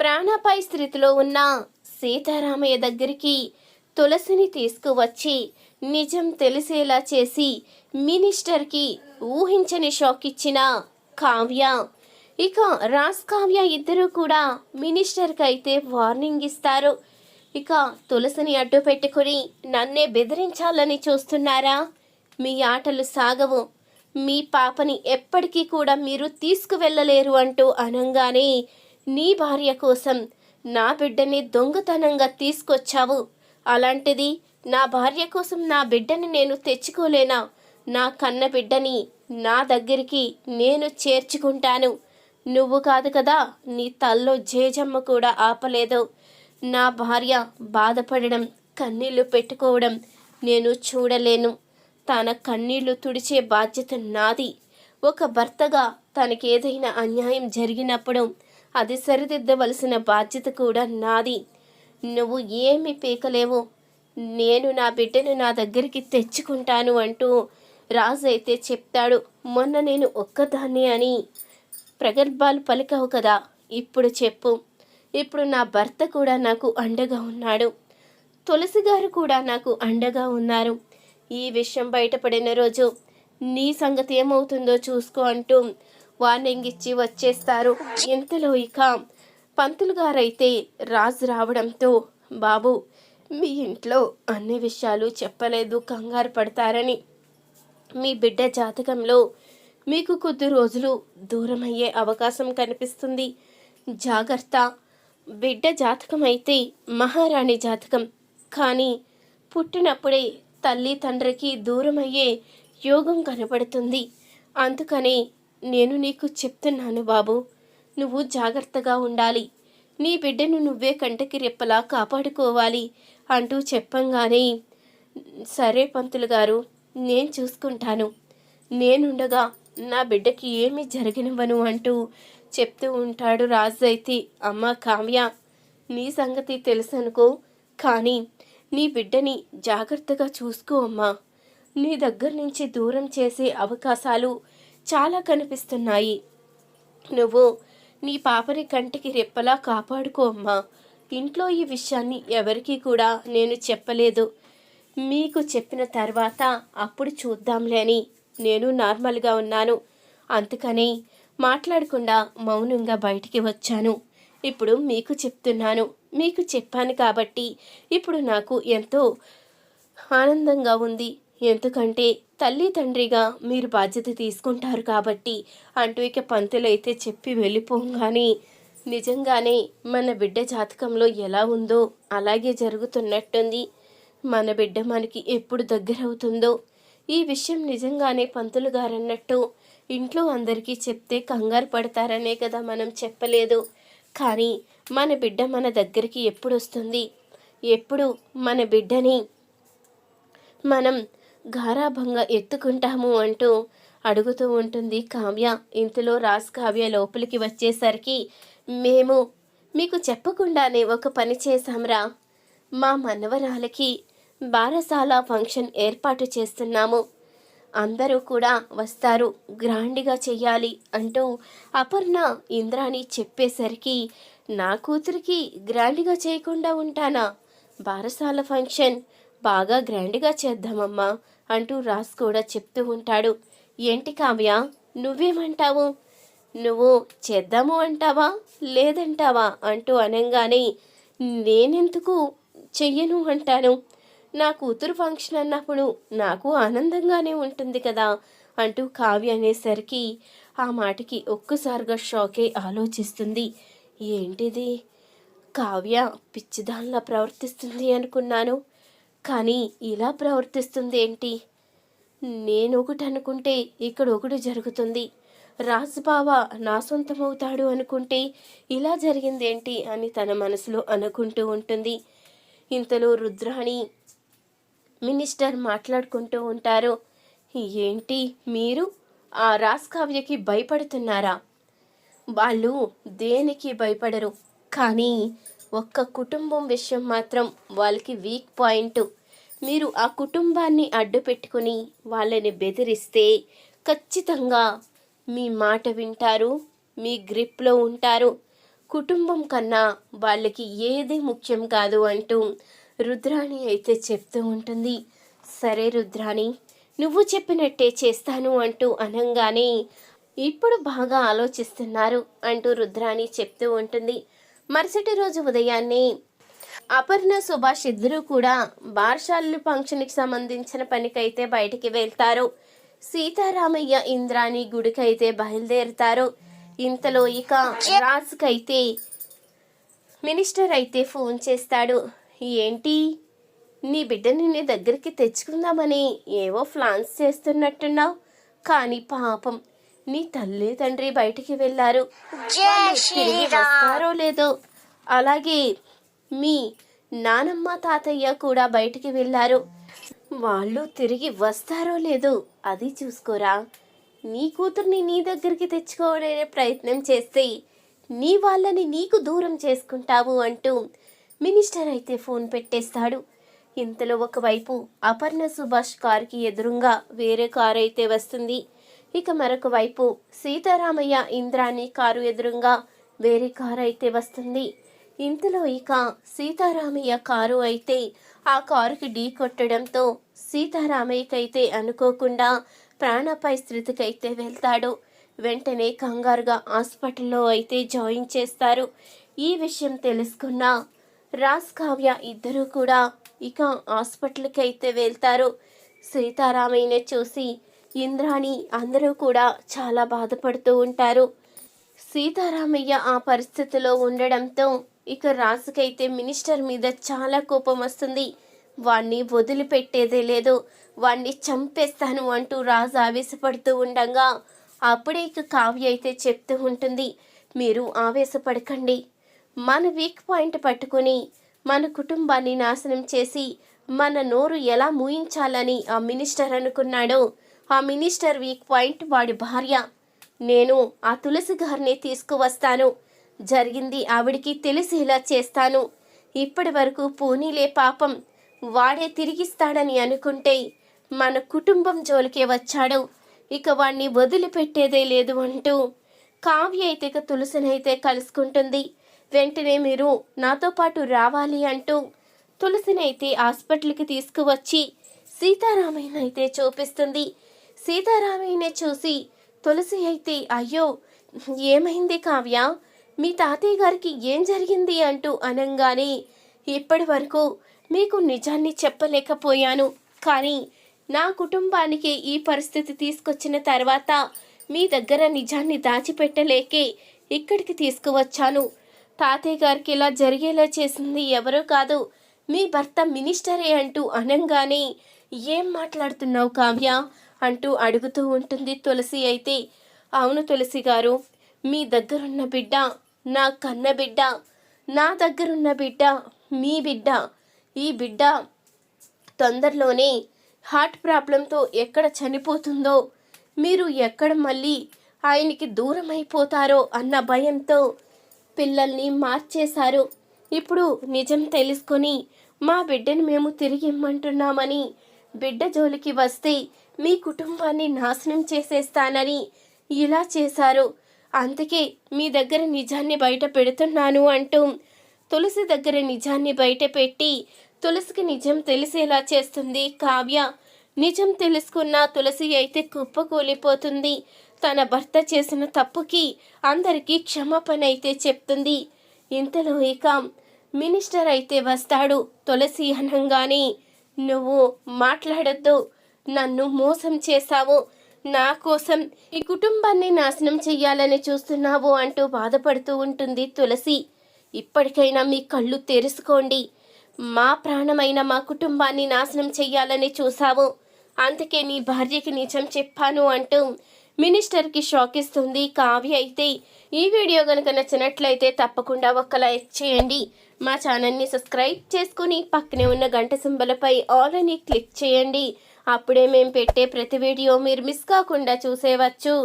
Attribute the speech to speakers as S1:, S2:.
S1: ప్రాణాపాయ స్థితిలో ఉన్న సీతారామయ్య దగ్గరికి తులసిని తీసుకువచ్చి నిజం తెలిసేలా చేసి మినిస్టర్కి ఊహించని షాక్ ఇచ్చిన కావ్య. ఇక రాజ్ కావ్య ఇద్దరూ కూడా మినిస్టర్కి అయితే వార్నింగ్ ఇస్తారు. ఇక తులసిని అడ్డు పెట్టుకుని నన్నే బెదిరించాలని చూస్తున్నారా? మీ ఆటలు సాగవు. మీ పాపని ఎప్పటికీ కూడా మీరు తీసుకువెళ్ళలేరు అంటూ అనంగానే నీ భార్య కోసం నా బిడ్డని దొంగతనంగా తీసుకొచ్చావు. అలాంటిది నా భార్య కోసం నా బిడ్డని నేను తెచ్చుకోలేనా? నా కన్న బిడ్డని నా దగ్గరికి నేను చేర్చుకుంటాను. నువ్వు కాదు కదా నీ తల్లో జేజమ్మ కూడా ఆపలేదు. నా భార్య బాధపడడం కన్నీళ్ళు పెట్టుకోవడం నేను చూడలేను. తన కన్నీళ్ళు తుడిచే బాధ్యత నాది. ఒక భర్తగా తనకేదైనా అన్యాయం జరిగినప్పుడు అది సరిదిద్దవలసిన బాధ్యత కూడా నాది. నువ్వు ఏమి పీకలేవు. నేను నా బిడ్డను నా దగ్గరికి తెచ్చుకుంటాను అంటూ రాజు అయితే చెప్తాడు. మొన్న నేను ఒక్కదాన్ని అని. ప్రగల్భాలు పలికావు కదా ఇప్పుడు చెప్పు. ఇప్పుడు నా భర్త కూడా నాకు అండగా ఉన్నాడు. తులసి గారు కూడా నాకు అండగా ఉన్నారు. ఈ విషయం బయటపడిన రోజు నీ సంగతి ఏమవుతుందో చూసుకో అంటూ వార్నింగ్ ఇచ్చి వచ్చేస్తారు. ఇంతలో ఇక పంతులు గారైతే రాజు రావడంతో బాబు మీ ఇంట్లో అన్ని విషయాలు చెప్పలేదు కంగారు పడతారని. మీ బిడ్డ జాతకంలో మీకు కొద్ది రోజులు దూరమయ్యే అవకాశం కనిపిస్తుంది. జాగ్రత్త. బిడ్డ జాతకం అయితే మహారాణి జాతకం. కానీ పుట్టినప్పుడే తల్లి తండ్రికి దూరమయ్యే యోగం కనపడుతుంది. అందుకని నేను నీకు చెప్తున్నాను బాబు. నువ్వు జాగ్రత్తగా ఉండాలి. నీ బిడ్డను నువ్వే కంటకి రెప్పలా కాపాడుకోవాలి అంటూ చెప్పంగానే సరే పంతులు గారు నేను చూసుకుంటాను. నేనుండగా నా బిడ్డకి ఏమీ జరగనివ్వను అంటూ చెప్తూ ఉంటాడు రాజైతి. అమ్మ కావ్య నీ సంగతి తెలుసనుకో కానీ నీ బిడ్డని జాగ్రత్తగా చూసుకో అమ్మా. నీ దగ్గర నుంచి దూరం చేసే అవకాశాలు చాలా కనిపిస్తున్నాయి. నువ్వు నీ పాపని కంటికి రెప్పలా కాపాడుకో అమ్మా. ఇంట్లో ఈ విషయాన్ని ఎవరికీ కూడా నేను చెప్పలేదు. మీకు చెప్పిన తర్వాత అప్పుడు చూద్దాంలే అని నేను నార్మల్గా ఉన్నాను. అందుకని మాట్లాడకుండా మౌనంగా బయటికి వచ్చాను. ఇప్పుడు మీకు చెప్తున్నాను. మీకు చెప్పాను కాబట్టి ఇప్పుడు నాకు ఎంతో ఆనందంగా ఉంది. ఎందుకంటే తల్లి తండ్రిగా మీరు బాధ్యత తీసుకుంటారు కాబట్టి అంటూ ఇక పంతులైతే చెప్పి వెళ్ళిపోగానే నిజంగానే మన బిడ్డ జాతకంలో ఎలా ఉందో అలాగే జరుగుతున్నట్టుంది. మన బిడ్డ మనకి ఎప్పుడు దగ్గరవుతుందో ఈ విషయం నిజంగానే పంతులు గారన్నట్టు ఇంట్లో అందరికీ చెప్తే కంగారు పడతారనే కదా మనం చెప్పలేదు. కానీ మన బిడ్డ మన దగ్గరికి ఎప్పుడు వస్తుంది ఎప్పుడు మన బిడ్డని మనం గారాభంగా ఎత్తుకుంటాము అంటూ అడుగుతూ ఉంటుంది కావ్య. ఇంతలో రాజ్ కావ్య లోపలికి వచ్చేసరికి మేము మీకు చెప్పకుండానే ఒక పని చేశాంరా. మా మనవరాలకి బారసాల ఫంక్షన్ ఏర్పాటు చేస్తున్నాము. అందరూ కూడా వస్తారు గ్రాండ్గా చెయ్యాలి అంటూ అపర్ణ ఇంద్రాని చెప్పేసరికి నా కూతురికి గ్రాండ్గా చేయకుండా ఉంటానా? బారసాల ఫంక్షన్ బాగా గ్రాండ్గా చేద్దామమ్మా. అంటూ రాజ్ కూడా చెప్తూ ఉంటాడు. ఏంటి కావ్య నువ్వేమంటావు? నువ్వు చేద్దాము అంటావా? లేదంటావా? అంటూ అనగానే నేనెందుకు చెయ్యను అంటాను? నా కూతురు ఫంక్షన్ అన్నప్పుడు నాకు ఆనందంగానే ఉంటుంది కదా? అంటూ కావ్య అనేసరికి ఆ మాటకి ఒక్కసారిగా షాకే ఆలోచిస్తుంది. ఏంటిది? కావ్య పిచ్చిదానిలా ప్రవర్తిస్తుంది అనుకున్నాను. కానీ ఇలా ప్రవర్తిస్తుంది ఏంటి నేను ఒకటి అనుకుంటే ఇక్కడ ఒకటి జరుగుతుంది. రాజుబావ నా సొంతమవుతాడు అనుకుంటే ఇలా జరిగిందేంటి అని తన మనసులో అనుకుంటూ ఉంటుంది. ఇంతలో రుద్రాణి మినిస్టర్ మాట్లాడుకుంటూ ఉంటారు. ఏంటి మీరు ఆ రాస్కావ్యకి భయపడుతున్నారా? వాళ్ళు దేనికి భయపడరు. కానీ ఒక్క కుటుంబం విషయం మాత్రం వాళ్ళకి వీక్ పాయింట్ మీరు ఆ కుటుంబాన్ని అడ్డు పెట్టుకుని వాళ్ళని బెదిరిస్తే ఖచ్చితంగా మీ మాట వింటారు మీ గ్రిప్లో ఉంటారు. కుటుంబం కన్నా వాళ్ళకి ఏది ముఖ్యం కాదు అంటూ రుద్రాణి అయితే చెప్తూ ఉంటుంది. సరే రుద్రాణి నువ్వు చెప్పినట్టే చేస్తాను అంటూ అనంగానే ఇప్పుడు బాగా ఆలోచిస్తున్నారు అంటూ రుద్రాణి చెప్తూ ఉంటుంది. మరుసటి రోజు ఉదయాన్నే అపర్ణ సుభాష్ ఇద్దరూ కూడా బార్షాలు ఫంక్షన్కి సంబంధించిన పనికైతే బయటికి వెళ్తారు. సీతారామయ్య ఇంద్రాణి గుడికైతే బయలుదేరుతారు. ఇంతలో ఇక రాజుకైతే మినిస్టర్ అయితే ఫోన్ చేస్తాడు. ఏంటి? నీ బిడ్డని నీ దగ్గరికి తెచ్చుకుందామని ఏవో ప్లాన్స్ చేస్తున్నట్టున్నావు. కానీ పాపం నీ తల్లి తండ్రి బయటికి వెళ్ళారు. తిరిగి వస్తారో లేదో. అలాగే మీ నానమ్మ తాతయ్య కూడా బయటికి వెళ్ళారు. వాళ్ళు తిరిగి వస్తారో లేదో అది చూసుకోరా. నీ కూతుర్ని నీ దగ్గరికి తెచ్చుకోవడే ప్రయత్నం చేస్తే నీ వాళ్ళని నీకు దూరం చేసుకుంటావు అంటూ మినిస్టర్ అయితే ఫోన్ పెట్టేస్తాడు. ఇంతలో ఒకవైపు అపర్ణ సుభాష్ కారుకి ఎదురుగా వేరే కారు అయితే వస్తుంది. ఇక మరొక వైపు సీతారామయ్య ఇంద్రాణి కారు ఎదురుగా వేరే కారు అయితే వస్తుంది. ఇంతలో ఇక సీతారామయ్య కారు అయితే ఆ కారుకి ఢీ కొట్టడంతో సీతారామయ్యకైతే అనుకోకుండా ప్రాణాపాయ స్థితికైతే వెళ్తాడు. వెంటనే కంగారుగా హాస్పిటల్లో అయితే జాయిన్ చేస్తారు. ఈ విషయం తెలుసుకున్న రాజ్ కావ్య ఇద్దరూ కూడా ఇక హాస్పిటల్కి అయితే వెళ్తారు. సీతారామయ్యని చూసి ఇంద్రాణి అందరూ కూడా చాలా బాధపడుతూ ఉంటారు. సీతారామయ్య ఆ పరిస్థితిలో ఉండడంతో ఇక రాజుకైతే మినిస్టర్ మీద చాలా కోపం వస్తుంది. వాణ్ణి వదిలిపెట్టేదే లేదు. వాణ్ణి చంపేస్తాను అంటూ రాజు ఆవేశపడుతూ ఉండగా అప్పుడే ఇక కావ్య అయితే చెప్తూ ఉంటుంది. మీరు ఆవేశపడకండి. మన వీక్ పాయింట్ పట్టుకొని మన కుటుంబాన్ని నాశనం చేసి మన నోరు ఎలా మూయించాలని ఆ మినిస్టర్ అనుకున్నాడో ఆ మినిస్టర్ వీక్ పాయింట్ వాడి భార్య. నేను ఆ తులసి గారిని తీసుకువస్తాను. జరిగింది ఆవిడికి తెలిసేలా చేస్తాను. ఇప్పటి వరకు పోనీలే పాపం. వాడే తిరిగిస్తాడని అనుకుంటే మన కుటుంబం జోలికే వచ్చాడు. ఇక వాణ్ణి వదిలిపెట్టేదే లేదు అంటూ కావ్య అయితే ఇక తులసినైతే కలుసుకుంటుంది. వెంటనే మీరు నాతో పాటు రావాలి అంటూ తులసినైతే హాస్పిటల్కి తీసుకువచ్చి సీతారామయ్యనైతే చూపిస్తుంది. సీతారామయ్యనే చూసి తులసి అయితే అయ్యో ఏమైంది కావ్య? మీ తాతయ్య గారికి ఏం జరిగింది? అంటూ అనంగానే ఇప్పటి వరకు మీకు నిజాన్ని చెప్పలేకపోయాను. కానీ నా కుటుంబానికి ఈ పరిస్థితి తీసుకొచ్చిన తర్వాత మీ దగ్గర నిజాన్ని దాచిపెట్టలేకే ఇక్కడికి తీసుకువచ్చాను. తాతయ్య గారికి ఇలా జరిగేలా చేసింది ఎవరో కాదు మీ భర్త మినిస్టరే అంటూ అనంగానే ఏం మాట్లాడుతున్నావు కావ్య? అంటూ అడుగుతూ ఉంటుంది తులసి అయితే అవును తులసి గారు మీ దగ్గరున్న బిడ్డ నా కన్న బిడ్డ నా దగ్గరున్న బిడ్డ మీ బిడ్డ. ఈ బిడ్డ తొందరలోనే హార్ట్ ప్రాబ్లంతో ఎక్కడ చనిపోతుందో మీరు ఎక్కడ మళ్ళీ ఆయనకి దూరం అయిపోతారో అన్న భయంతో పిల్లల్ని మార్చేశారు. ఇప్పుడు నిజం తెలుసుకొని మా బిడ్డని మేము తిరిగి ఇమ్మంటున్నామని బిడ్డ జోలికి వస్తే మీ కుటుంబాన్ని నాశనం చేసేస్తానని ఇలా చేశారు. అందుకే మీ దగ్గర నిజాన్ని బయట పెడుతున్నాను అంటూ తులసి దగ్గర నిజాన్ని బయట పెట్టి తులసికి నిజం తెలిసేలా చేస్తుంది కావ్య. నిజం తెలుసుకున్న తులసి అయితే కుప్పకూలిపోతుంది. తన భర్త చేసిన తప్పుకి అందరికీ క్షమాపణ అయితే చెప్తుంది. ఇంతలో ఇక మినిస్టర్ అయితే వస్తాడు తులసి అనంగానే. నువ్వు మాట్లాడొద్దు. నన్ను మోసం చేశావు. నా కోసం ఈ కుటుంబాన్ని నాశనం చెయ్యాలని చూస్తున్నావు అంటూ బాధపడుతూ ఉంటుంది తులసి. ఇప్పటికైనా మీ కళ్ళు తెరుచుకోండి. మా ప్రాణమైన మా కుటుంబాన్ని నాశనం చెయ్యాలని చూసావు అందుకే నీ భార్యకి నిజం చెప్పాను అంటూ మినిస్టర్కి షాక్ ఇస్తుంది కావ్య అయితే. ఈ వీడియో కనుక నచ్చినట్లయితే తప్పకుండా ఒక లైక్ చేయండి. మా ఛానల్ని సబ్స్క్రైబ్ చేసుకుని పక్కనే ఉన్న గంట సింబలపై ఆల్ అని క్లిక్ చేయండి. అప్పుడే మేము పెట్టే ప్రతి వీడియో మీరు మిస్ కాకుండా చూసేవచ్చు.